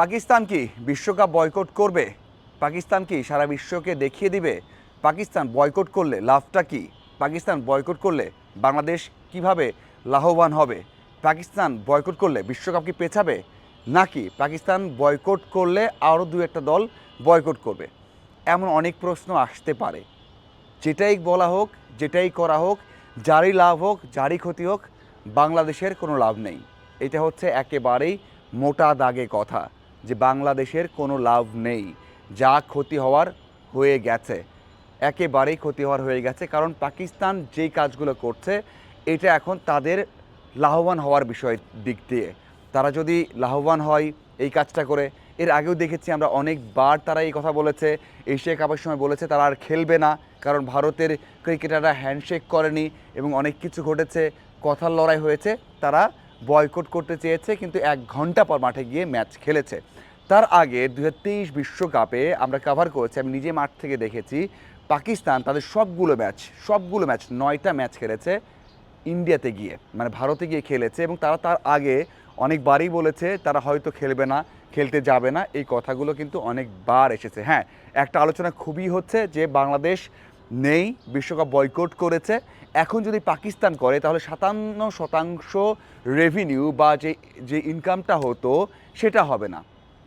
পাকিস্তান কি বিশ্বকাপ বয়কট করবে? পাকিস্তান কি সারা বিশ্বকে দেখিয়ে দিবে? পাকিস্তান বয়কট করলে লাভটা কি? পাকিস্তান বয়কট করলে বাংলাদেশ কীভাবে লাভবান হবে? পাকিস্তান বয়কট করলে বিশ্বকাপ কি পেছাবে? নাকি পাকিস্তান বয়কট করলে আরও দু একটা দল বয়কট করবে? এমন অনেক প্রশ্ন আসতে পারে। যেটাই বলা হোক, যেটাই করা হোক, যারই লাভ হোক, যারই ক্ষতি হোক, বাংলাদেশের কোনো লাভ নেই। এটা হচ্ছে একেবারেই মোটা দাগে কথা। যে বাংলাদেশের কোনো লাভ নেই। যা ক্ষতি হওয়ার হয়ে গেছে। একেবারেই ক্ষতি হওয়ার হয়ে গেছে, কারণ পাকিস্তান যেই কাজগুলো করছে, এটা এখন তাদের লাভবান হওয়ার বিষয় দিক দিয়ে। তারা যদি লাভবান হয় এই কাজটা করে, এর আগেও দেখেছি আমরা অনেকবার তারা এই কথা বলেছে, এশিয়া কাপের সময় বলেছে তারা আর খেলবে না, কারণ ভারতের ক্রিকেটাররা হ্যান্ডশেক করেনি এবং অনেক কিছু ঘটেছে, কথার লড়াই হয়েছে, তারা বয়কট করতে চেয়েছে, কিন্তু এক ঘণ্টা পর মাঠে গিয়ে ম্যাচ খেলেছে। তার আগে দু বিশ্বকাপে আমরা কাভার করেছি, আমি নিজে মাঠ থেকে দেখেছি, পাকিস্তান তাদের সবগুলো ম্যাচ সবগুলো ম্যাচ, নয়টা ম্যাচ খেলেছে ইন্ডিয়াতে গিয়ে মানে ভারতে গিয়ে খেলেছে এবং তারা তার আগে অনেকবারই বলেছে, তারা হয়তো খেলবে না, খেলতে যাবে না, এই কথাগুলো কিন্তু অনেকবার এসেছে। হ্যাঁ একটা আলোচনা খুবই হচ্ছে যে বাংলাদেশ নেই, বিশ্বকাপ বয়কট করেছে। এখন যদি পাকিস্তান করে, তাহলে সাতান্ন শতাংশ রেভিনিউ বা যে যে ইনকামটা হতো, সেটা হবে না।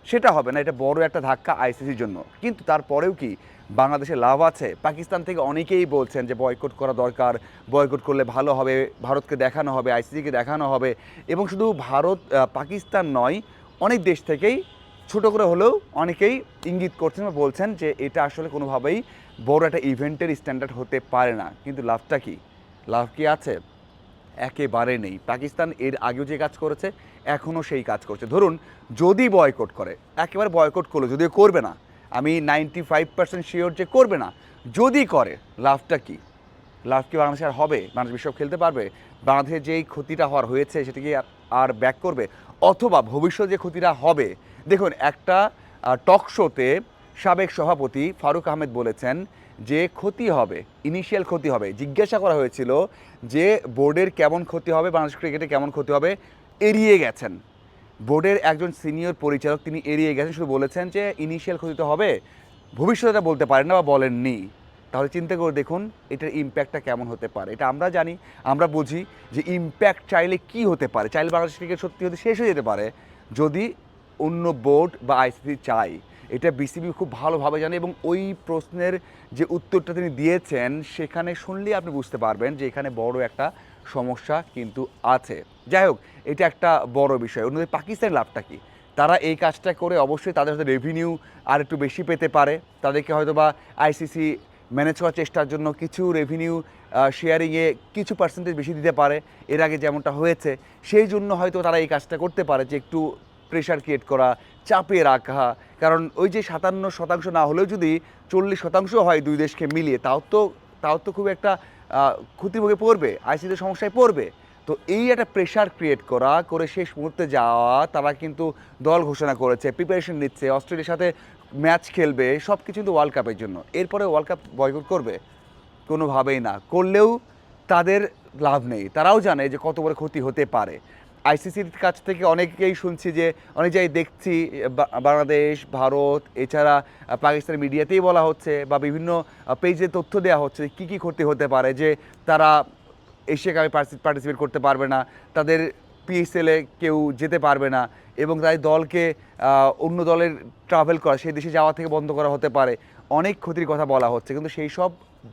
সেটা হবে না, এটা বড় একটা ধাক্কা আইসিসির জন্য। কিন্তু তারপরেও কি, বাংলাদেশে লাভ আছে? পাকিস্তান থেকে অনেকেই বলছেন যে বয়কট করা দরকার, বয়কট করলে ভালো হবে, ভারতকে দেখানো হবে আইসিসিকে দেখানো হবে। এবং শুধু ভারত পাকিস্তান নয়, অনেক দেশ থেকেই ছোট করে হলেও অনেকেই ইঙ্গিত করছেন বা বলছেন যে এটা আসলে কোনোভাবেই বড় একটা ইভেন্টের স্ট্যান্ডার্ড হতে পারে না। কিন্তু লাভটা কি? লাভ কি আছে? একেবারে নেই। পাকিস্তান এর আগেও যে কাজ করেছে, এখনও সেই কাজ করছে। ধরুন, যদি বয়কট করে, একেবারে বয়কট করল, যদিও করবে না, আমি নাইনটি ফাইভ পার্সেন্ট শিওর যে করবে না, যদি করে, লাভটা কি? লাভ কি বাংলাদেশে আর হবে? বাংলাদেশ বিশ্বকাপ খেলতে পারবে? বাংলাদেশের যেই ক্ষতিটা হওয়ার হয়েছে, সেটা কি আর- ব্যাক করবে? অথবা ভবিষ্যৎ যে ক্ষতিটা হবে? দেখুন, একটা টক শোতে সাবেক সভাপতি ফারুক আহমেদ বলেছেন যে ক্ষতি হবে ইনিশিয়াল ক্ষতি হবে। জিজ্ঞাসা করা হয়েছিল যে বোর্ডের কেমন ক্ষতি হবে, বাংলাদেশ ক্রিকেটে কেমন ক্ষতি হবে? এড়িয়ে গেছেন। বোর্ডের একজন সিনিয়র পরিচালক তিনি এড়িয়ে গেছেন, শুধু বলেছেন যে ইনিশিয়াল ক্ষতি তো হবে। ভবিষ্যতে বলতে পারেন না বা বলেননি। তাহলে চিন্তা করে দেখুন এটার ইম্প্যাক্টটা কেমন হতে পারে। এটা আমরা জানি, আমরা বুঝি যে ইম্প্যাক্ট চাইলে কি হতে পারে। চাইলে বাংলাদেশ ক্রিকেট সত্যি হতে শেষ হয়ে যেতে পারে যদি অন্য বোর্ড বা আইসিসি চাই এটা বিসিবি খুব ভালোভাবে জানে এবং ওই প্রশ্নের যে উত্তরটা তিনি দিয়েছেন সেখানে শুনলেই আপনি বুঝতে পারবেন যে এখানে বড় একটা সমস্যা কিন্তু আছে। যাই হোক, এটা একটা বড় বিষয়। অন্যদের পাকিস্তানের লাভটা কি? তারা এই কাজটা করে অবশ্যই তাদের হয়তো রেভিনিউ আর একটু বেশি পেতে পারে। তাদেরকে হয়তো বা আইসিসি ম্যানেজ করার চেষ্টার জন্য কিছু রেভিনিউ শেয়ারিংয়ে কিছু পার্সেন্টেজ বেশি দিতে পারে। এর আগে যেমনটা হয়েছে, সেই জন্য হয়তো তারা এই কাজটা করতে পারে যে একটু প্রেশার ক্রিয়েট করা, চাপে রাখা। কারণ ওই যে সাতান্ন শতাংশ না হলেও যদি চল্লিশ শতাংশ হয় দুই দেশকে মিলিয়ে, তাও তো তাও তো খুব একটা ক্ষতিভোগে পড়বে আইসিতে সমস্যায় পড়বে। তো এই একটা প্রেশার ক্রিয়েট করা, করে শেষ মুহূর্তে যাওয়া, তারা কিন্তু দল ঘোষণা করেছে প্রিপারেশন নিচ্ছে। অস্ট্রেলিয়ার সাথে ম্যাচ খেলবে সব কিছু কিন্তু ওয়ার্ল্ড কাপের জন্য। এরপরে ওয়ার্ল্ড কাপ বয়কট করবে, কোনোভাবেই না। করলেও তাদের লাভ নেই। তারাও জানে যে কত বড় ক্ষতি হতে পারে। আইসিসির কাছ থেকে অনেকেই শুনছি যে, অনেক জায়গায় দেখছি বাংলাদেশ, ভারত, এছাড়া পাকিস্তানের মিডিয়াতেই বলা হচ্ছে, বা বিভিন্ন পেজে তথ্য দেওয়া হচ্ছে কী কী ক্ষতি হতে পারে, যে তারা এশিয়া কাপে পার্টিসিপেট করতে পারবে না। তাদের পিএসএলে কেউ যেতে পারবে না এবং তাই দলকে অন্য দলের ট্রাভেল করা, সেই দেশে যাওয়া থেকে বন্ধ করা হতে পারে। অনেক ক্ষতির কথা বলা হচ্ছে, কিন্তু সেই সব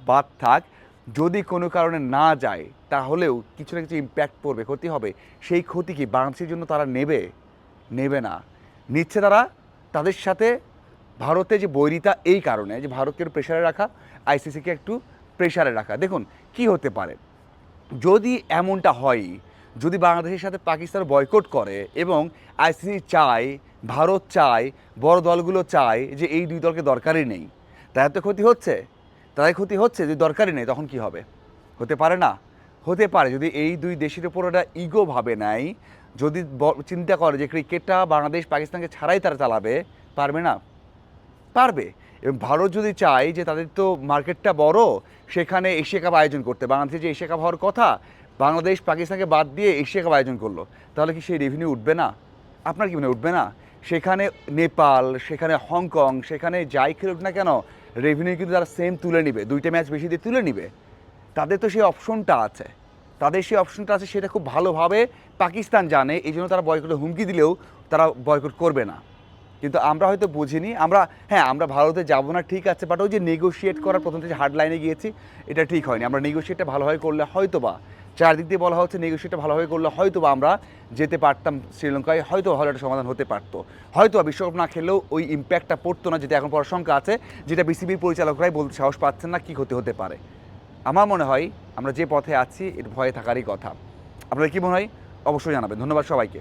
বাদ থাক। যদি কোনো কারণে না যায়, তাহলেও কিছু না কিছু ইম্প্যাক্ট পড়বে, ক্ষতি হবে। সেই ক্ষতি কি বাংলাদেশের জন্য তারা নেবে? নেবে না। নিচ্ছে তারা তাদের সাথে ভারতে যে বৈরিতা এই কারণে, যে ভারতকে প্রেশারে রাখা আইসিসিকে একটু প্রেশারে রাখা। দেখুন, কি হতে পারে? যদি এমনটা হয় যদি বাংলাদেশের সাথে পাকিস্তান বয়কট করে এবং আইসিসি চায়, ভারত চায়, বড় দলগুলো চায় যে এই দুই দলকে দরকারই নেই, তাদের তো ক্ষতি হচ্ছে। তাদের ক্ষতি হচ্ছে, যদি দরকারই নেই, তখন কি হবে? হতে পারে না। হতে পারে, যদি এই দুই দেশের উপর একটা ইগো ভাবে নেয়, যদি চিন্তা করে যে ক্রিকেটটা বাংলাদেশ পাকিস্তানকে ছাড়াই তারা চালাবে, পারবে না? পারবে। এবং ভারত যদি চায় যে তাদের তো মার্কেটটা বড়, সেখানে এশিয়া কাপ আয়োজন করতে, বাংলাদেশে যে এশিয়া কাপ হওয়ার কথা বাংলাদেশ পাকিস্তানকে বাদ দিয়ে এশিয়া কাপ আয়োজন করল। তাহলে কি সেই রেভিনিউ উঠবে না? আপনার কি মনে উঠবে না? সেখানে নেপাল, সেখানে হংকং, সেখানে যাই খেলুক না কেন রেভিনিউ কিন্তু তারা সেম তুলে নিবে। দুইটা ম্যাচ বেশি দিয়ে তুলে নিবে। তাদের তো সেই অপশনটা আছে। তাদের সেই অপশনটা আছে, সেটা খুব ভালোভাবে পাকিস্তান জানে এই জন্য তারা বয়কটের হুমকি দিলেও তারা বয়কট করবে না। কিন্তু আমরা হয়তো বুঝিনি। আমরা হ্যাঁ আমরা ভারতে যাব না, ঠিক আছে বাট ওই যে নেগোশিয়েট করার প্রথম থেকে হার্ড লাইনে গিয়েছি, এটা ঠিক হয়নি। আমরা নেগোশিয়েটটা ভালোভাবে করলে হয়তো বা চারদিক দিয়ে বলা হচ্ছে নেগোসিয়েটটা ভালোভাবে করলে হয়তো বা আমরা যেতে পারতাম শ্রীলঙ্কায় হয়তো ভালো একটা সমাধান হতে পারতো। হয়তো বিশ্বকাপ না খেললেও ওই ইম্প্যাক্টটা পড়তো না, যেটা এখন পড়ার শঙ্কা আছে, যেটা বিসিবির পরিচালকরাই বলতে সাহস পাচ্ছেন না কী ক্ষতি হতে পারে। আমার মনে হয় আমরা যে পথে আছি, এর ভয়ে থাকারই কথা। আপনাদের কী মনে হয়? অবশ্যই জানাবেন। ধন্যবাদ সবাইকে।